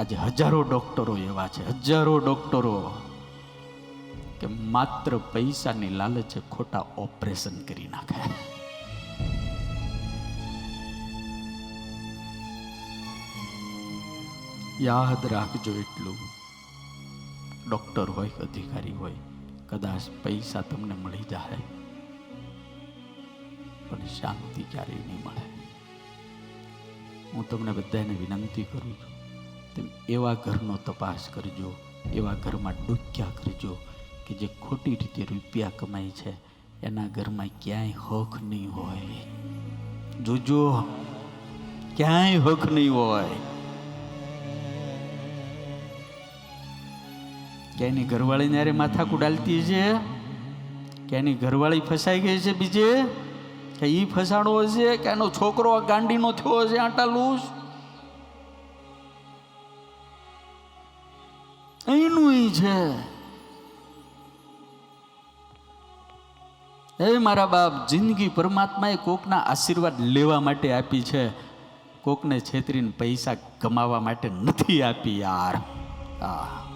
આજે હજારો ડોક્ટરો એવા છે, હજારો ડોક્ટરો કે માત્ર પૈસાની લાલચે ખોટા ઓપરેશન કરી નાખે. યાદ રાખજો એટલું. ડોક્ટર હોય, અધિકારી હોય, કદાચ પૈસા તમને મળી જાય પણ શાંતિ ક્યારેય નહીં મળે. હું તમને બધાને વિનંતી કરું છું એવા ઘરનો તપાસ કરજો, એવા ઘરમાં ડૂક્યા કરજો કે જે ખોટી રીતે રૂપિયા કમાય છે, એના ઘરમાં ક્યાંય હક નહીં હોય. જોજો, ક્યાંય હક નહીં હોય. કે એની ઘરવાળીને યારે માથા કુડાલતી છે કે ઘરવાળી ફસાઈ ગઈ છે બીજે? કે એ ફસાણો હશે? કે એનો છોકરો ગાંડીનો થયો હશે આટા લૂસ? ઈ છે. હે મારા બાપ, જિંદગી પરમાત્માએ કોકના આશીર્વાદ લેવા માટે આપી છે. કોકને છેતરીને પૈસા કમાવા માટે નથી આપી યાર. હા